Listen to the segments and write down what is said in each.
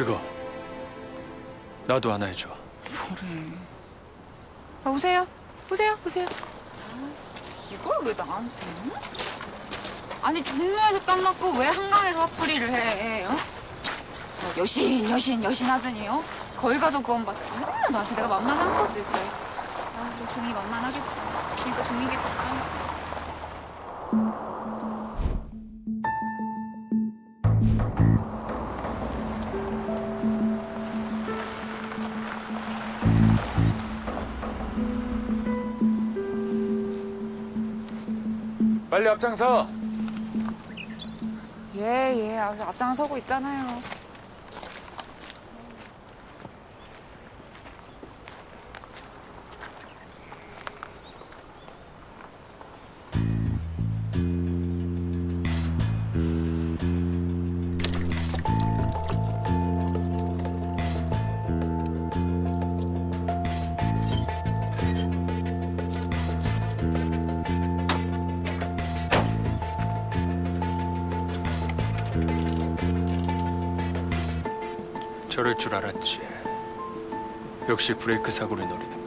그거 나도 하나 해줘. 뭐래? 아, 오세요. 오세요. 오세요. 아, 이걸 왜 나한테? 응? 아니 종로에서 뺨 맞고 왜 한강에서 화풀이를 해? 어? 뭐 여신 여신 여신 하더니요? 거기 가서 구원 받지. 맨날 나한테 내가 만만한 거지 그래. 아 그래 종이 만만하겠지. 그러니까 종이겠지. 빨리 앞장서. 예예 아주 앞장서고 있잖아요. 저럴 줄 알았지. 역시 브레이크 사고를 노리는군.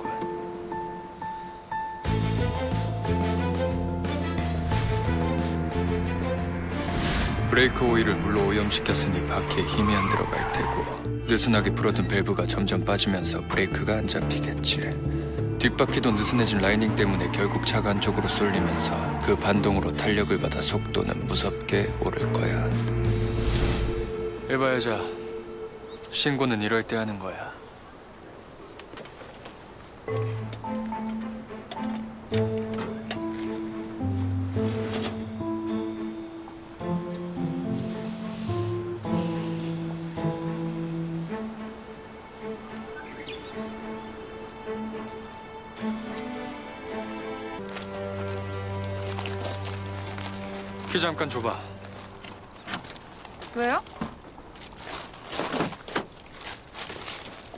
브레이크 오일을 물로 오염시켰으니 바퀴에 힘이 안 들어갈 테고 느슨하게 풀어둔 밸브가 점점 빠지면서 브레이크가 안 잡히겠지. 뒷바퀴도 느슨해진 라이닝 때문에 결국 차가 안쪽으로 쏠리면서 그 반동으로 탄력을 받아 속도는 무섭게 오를 거야. 여자, 신고는 이럴 때 하는 거야. 키 잠깐 줘봐. 왜요?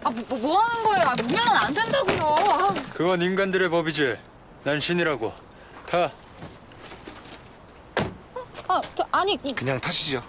아, 뭐, 뭐 하는 거예요? 아, 무면은 안 된다고요. 아, 그건 인간들의 법이지. 난 신이라고. 타. 아, 저, 아니, 이, 그냥 타시죠.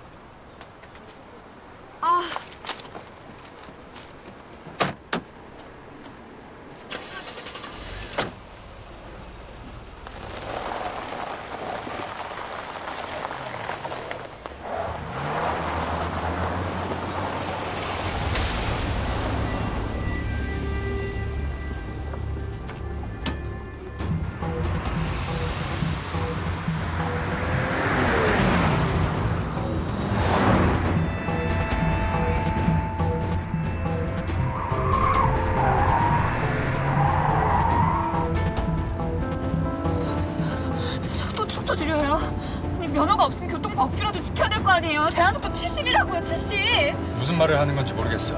속도, 줄여요. 아니, 면허가 없으면 교통법규라도 지켜야 될 거 아니에요. 제한속도 70이라고요, 70. 무슨 말을 하는 건지 모르겠어.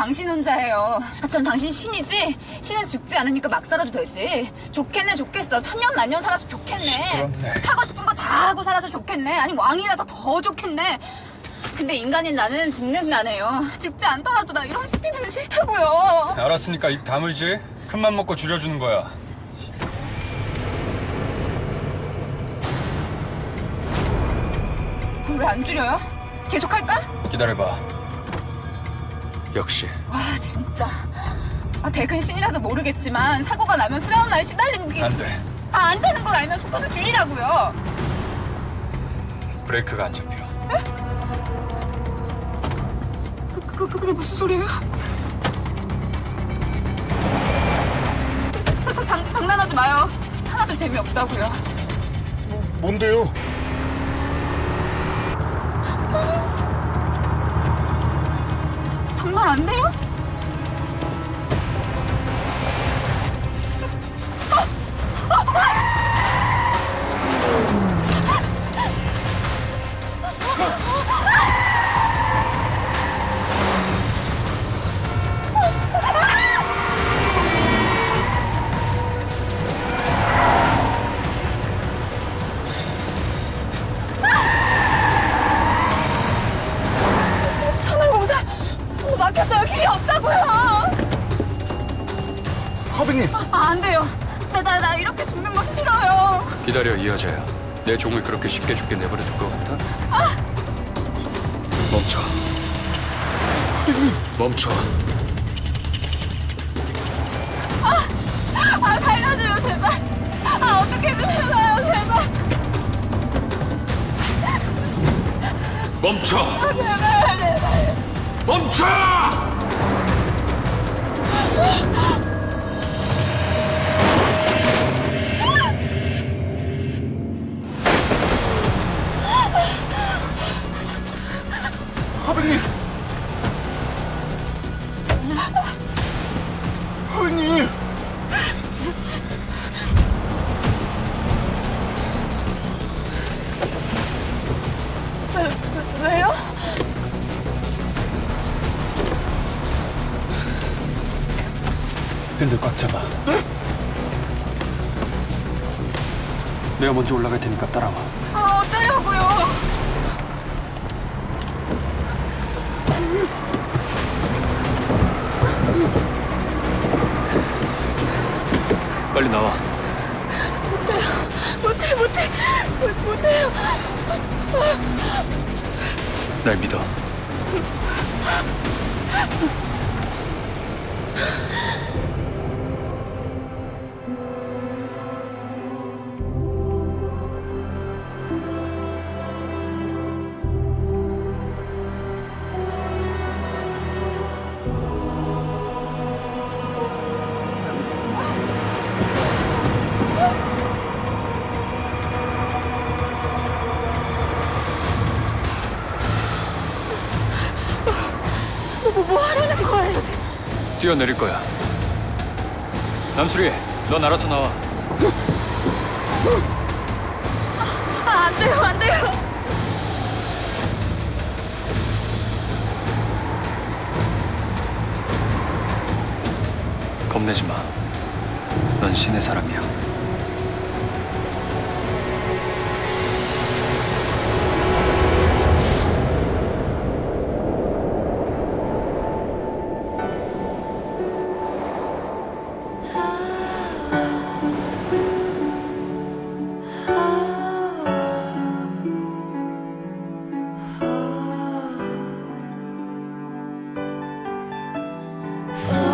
당신 혼자예요. 아, 전 당신 신이지? 신은 죽지 않으니까 막 살아도 되지. 좋겠네, 좋겠어. 천년 만년 살아서 좋겠네. 시끄럽네. 하고 싶은 거 다 하고 살아서 좋겠네. 아니, 왕이라서 더 좋겠네. 근데 인간인 나는 죽는 나네요. 죽지 않더라도 나 이런 스피드는 싫다고요. 알았으니까 입 다물지. 큰맘 먹고 줄여주는 거야. 왜안 줄여요? 계속 할까? 기다려봐. 역시 와, 진짜. 아, 대근 신이라서 모르겠지만 사고가 나면 트라우마에 시달리는 게 안 돼. 아, 안 되는 걸 알면 속도를 줄이라고요. 브레이크가 안 잡혀. 그, 그, 그게 무슨 소리예요? 저, 저 장, 장난하지 마요. 하나도 재미없다고요. 뭔데요? 정말 안 돼요? 안 돼요. 나, 나, 나 이렇게 죽는 거 싫어요. 기다려 이 여자야. 내 종을 그렇게 쉽게 죽게 내버려 둘 것 같아? 멈춰. 멈춰. 아, 살려줘요, 제발. 아, 어떻게 좀 해봐요, 제발. 멈춰. 제발, 제발. 멈춰! 밴드 꽉 잡아. 내가 먼저 올라갈 테니까 따라와. 아, 어쩌려고요? 빨리 나와. 못해, 못해. 못, 못해요. 날 믿어. 뛰어내릴 거야. 남수리, 넌 알아서 나와. 아, 안 돼요, 안 돼요. 겁내지 마. 넌 신의 사람이야. Oh,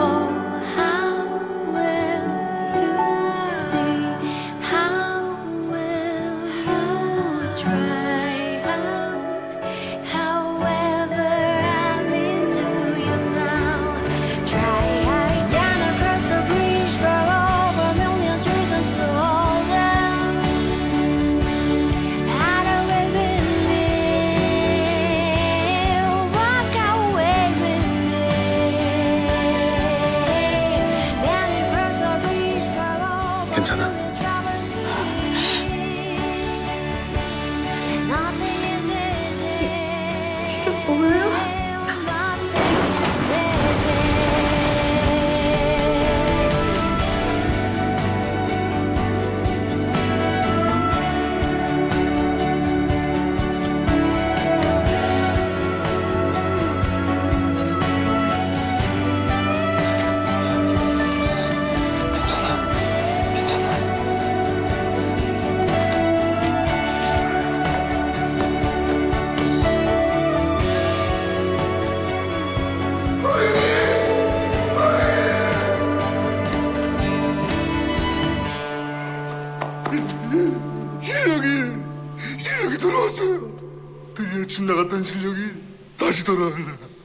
실력이 다시 돌아왔다